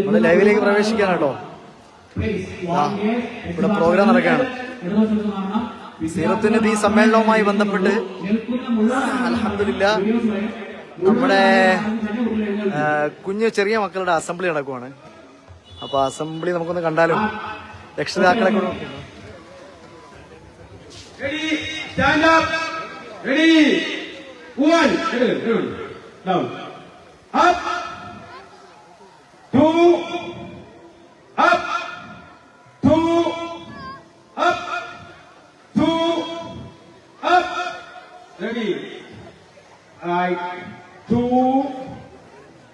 നമ്മൾ ലൈവിലേക്ക് year, ഇവിടെ പ്രോഗ്രാം നടക്കുകയാണ് ഇടതുവശത്ത് ഈ നബി സമ്മേളനവുമായി ബന്ധപ്പെട്ട് അലഹമില്ല നമ്മുടെ കുഞ്ഞു ചെറിയ മക്കളുടെ അസംബ്ലി നടക്കുവാണ്. അപ്പൊ അസംബ്ലി നമുക്കൊന്ന് കണ്ടാലും? രക്ഷിതാക്കളെ കൊണ്ട് Ready, one, down, up, two, up, two, up, two, up. Ready, right, two,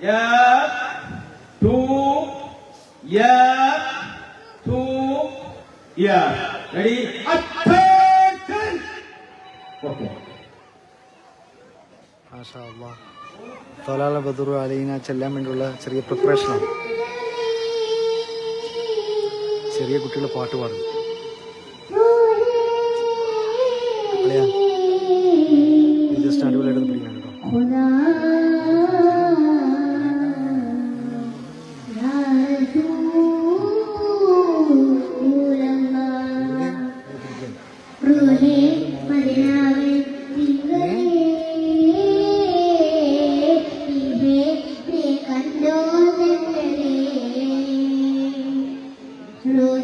yeah, two, yeah, two, yeah. Ready, attention. Okay. മാഷാ ചെല്ലാൻ ചെറിയ പ്രിപ്പറേഷനാണ് ചെറിയ കുട്ടികൾ പാട്ട് പാടും.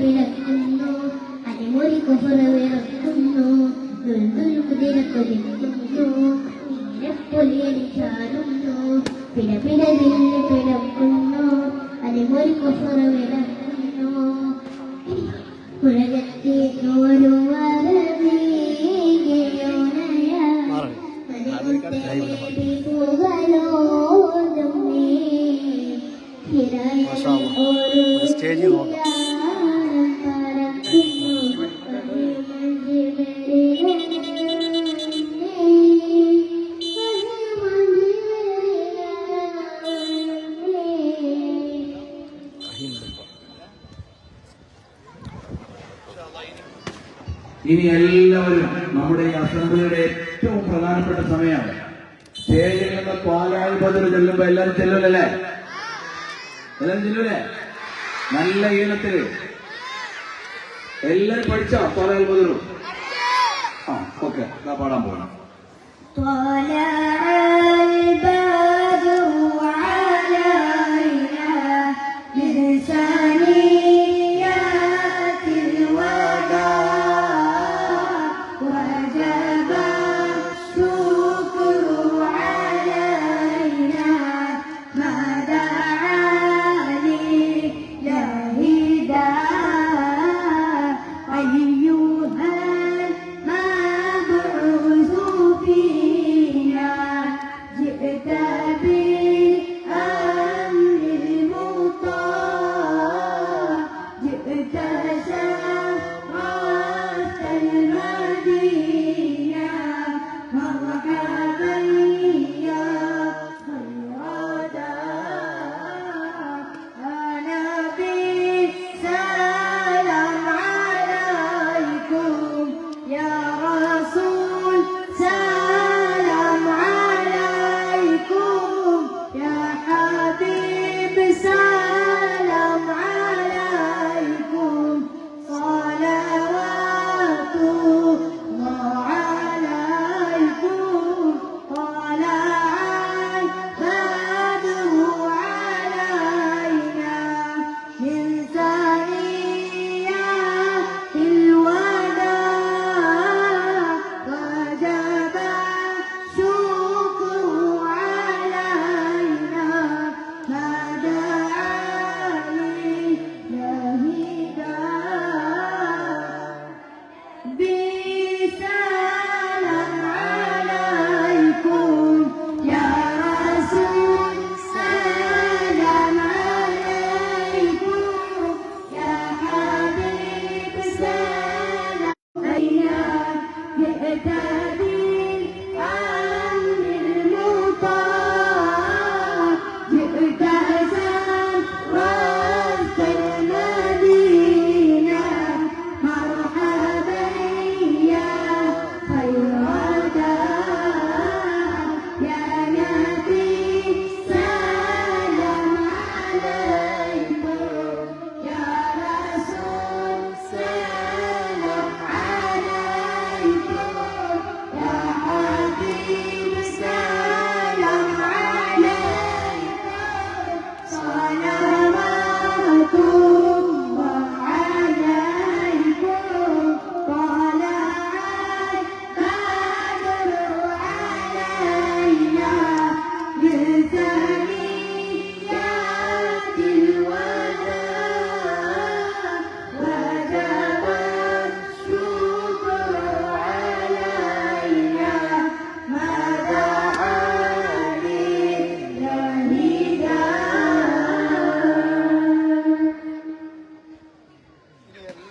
പിടക്കുന്നു അരിമൊരി കുഫുറ കുതിരക്കൊലിക്കുന്നു തുൽതുൽ ചാടുന്നു. കൊതിക്കുന്നു തീരപ്പൊലിയടി നിന്ന് പിടക്കുന്നു. അരിമൊരി കുഫുറ വിറക്കുന്നു ഇനി എല്ലാവരും നമ്മുടെ ഈ അസംബ്ലിയുടെ ഏറ്റവും പ്രധാനപ്പെട്ട സമയമാണ്. സ്റ്റേജിൽ നിന്ന് പാലായി പതിവ് ചെല്ലുമ്പോ എല്ലാവരും ചെല്ലൂലല്ലേ? എല്ലാവരും ചെല്ലൂലേ? നല്ല ഈണത്തിൽ എല്ലാരും പഠിച്ചോ? പാലായി പതിരു ആ ഓക്കെ. പാടാൻ പോകണം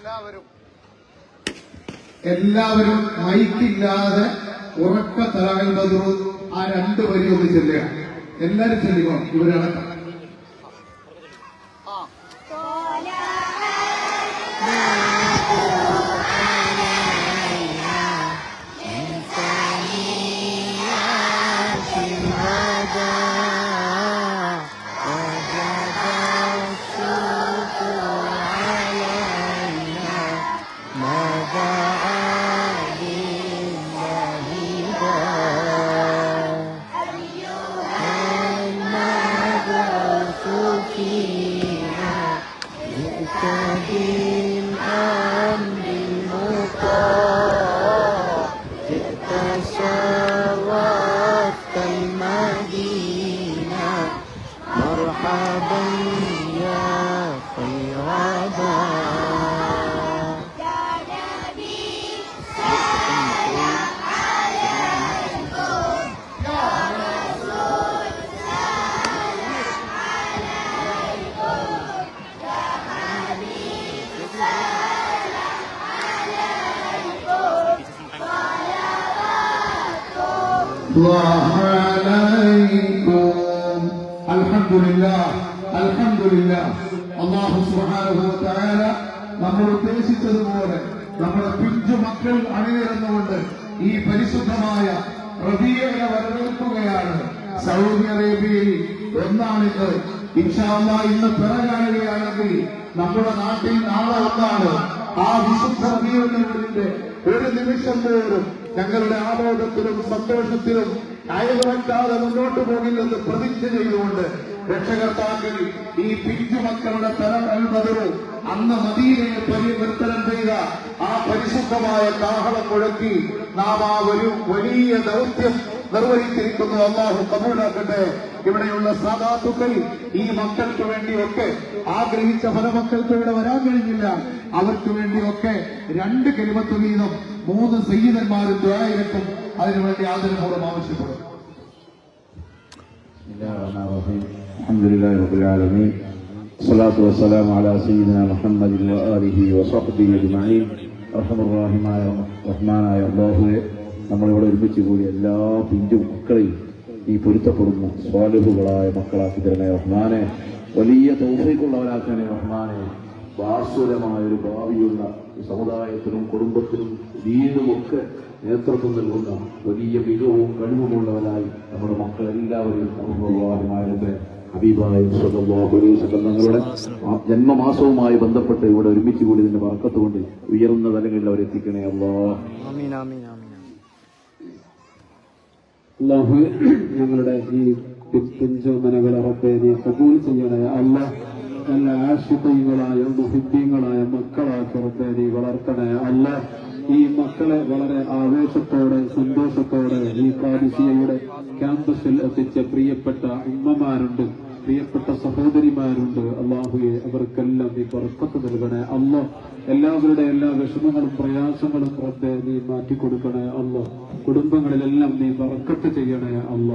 എല്ലാവരും. എല്ലാവരും മൈക്കില്ലാതെ ഉറക്ക ബദറു ആ രണ്ട് വരി ഒന്ന് ചെല്ലുക. എല്ലാവരും ചെല്ലുമോ ഇവരടക്കം. Happy. عليكم الحمد لله الحمد لله അള്ളാഹു സുബ്ഹാനഹു വ തആല നമ്മൾ ഉദ്ദേശിച്ചതുപോലെ നമ്മുടെ പിഞ്ചു മക്കൾ അണിനിരന്നുകൊണ്ട് ഈ പരിശുദ്ധമായ റബീഅയെ വരവേൽക്കുകയാണ് സൗദി അറേബ്യയിൽ ഒന്നാണിത് ഇൻഷാല്ല ഇന്ന് പിറ കാണുകയാണെങ്കിൽ നമ്മുടെ നാട്ടിൽ നാളെ ഒന്നാണ് ആ വിശുദ്ധ റബീഉൽ ഒരു നിമിഷം പോലും ഞങ്ങളുടെ ആമോദത്തിലും സന്തോഷത്തിലും അയൽവറ്റാതെ മുന്നോട്ട് പോകില്ലെന്ന് പ്രതിജ്ഞ ചെയ്തുകൊണ്ട് രക്ഷകർത്താക്കൾ ഈ പിഞ്ചു മക്കളുടെ തരം അൽബദറു അന്ന് മദീനയെ പരിവർത്തനം ചെയ്ത ആ പരിശുദ്ധമായ കാഹളം മുഴക്കി നാം ആ ഒരു വലിയ ദൗത്യം നിർവഹിച്ചിരിക്കുന്നു. അള്ളാഹു കബൂലാക്കട്ടെ. ഇവിടെയുള്ള സാധാത്തുക്കൾ ഈ മക്കൾക്ക് വേണ്ടിയൊക്കെ ആഗ്രഹിച്ച പല മക്കൾക്ക് ഇവിടെ വരാൻ കഴിഞ്ഞില്ല. അവർക്ക് വേണ്ടിയൊക്കെ രണ്ട് കരിമത്ത് വീതം മൂന്ന് സയ്യിദന്മാരും ദ്വായകത്തും അതിനുവേണ്ടി ആദരപൂർവ്വം ആവശ്യപ്പെടും بسم الله الرحمن الرحيم الحمد لله رب العالمين الصلاة والسلام على سيدنا محمد وآله وصحبه أجمعين അർഹമ റഹീമായ റഹ്മാനായ അള്ളാഹുവെ നമ്മളിവിടെ ഒരുമിച്ച് കൂടി എല്ലാ പിഞ്ചു മക്കളെയും ഈ പൊരുത്തപ്പെടുന്ന സ്വാലിഹുകളായ മക്കളാക്കി തരണേ റഹ്മാനെ വലിയ തൗഫീക്കുള്ളവരാക്കണേ റഹ്മാനെ ബാസുരമായ ഒരു ഭാവിയുള്ള സമുദായത്തിനും കുടുംബത്തിനും വീടുമൊക്കെ നേതൃത്വം നൽകുന്ന വലിയ മികവും കഴിവുമുള്ളവരായി നമ്മുടെ മക്കളെല്ലാവരെയും അള്ളാഹുമാരുടെ ഹബീബായ തങ്ങളുടെ ജന്മമാസവുമായി ബന്ധപ്പെട്ട് ഇവിടെ ഒരുമിച്ച് കൂടി ഇതിന്റെ വർക്കത്തുകൊണ്ട് ഉയർന്ന തലങ്ങളിൽ അവരെത്തിക്കണേ അല്ലോ ആമീൻ ആമീൻ ആമീൻ അള്ളാഹു ഞങ്ങളുടെ ഈ പിഞ്ചോമനകളെ റബ്ബെ നീ കബൂൽ ചെയ്യണേ അല്ല നല്ല ആശുദ്ധങ്ങളായ മുഹിദ്യങ്ങളായ മക്കളാക്കരുത് നീ വളർത്തണേ. അല്ല ഈ മക്കളെ വളരെ ആവേശത്തോടെ സന്തോഷത്തോടെ ഈ കാദിസിയയുടെ ക്യാമ്പസിൽ എത്തിച്ച പ്രിയപ്പെട്ട ഉമ്മമാരുണ്ട് പ്രിയപ്പെട്ട സഹോദരിമാരുണ്ട്. അള്ളാഹുയെ അവർക്കെല്ലാം നീ പുറത്തത്ത് നൽകണേ. അല്ല എല്ലാവരുടെ എല്ലാ വിഷമങ്ങളും പ്രയാസങ്ങളും റബ്ബെ നീ മാറ്റിക്കൊടുക്കണേ. അല്ല കുടുംബങ്ങളിലെല്ലാം നീ പറക്കത്ത് ചെയ്യണേ. അല്ല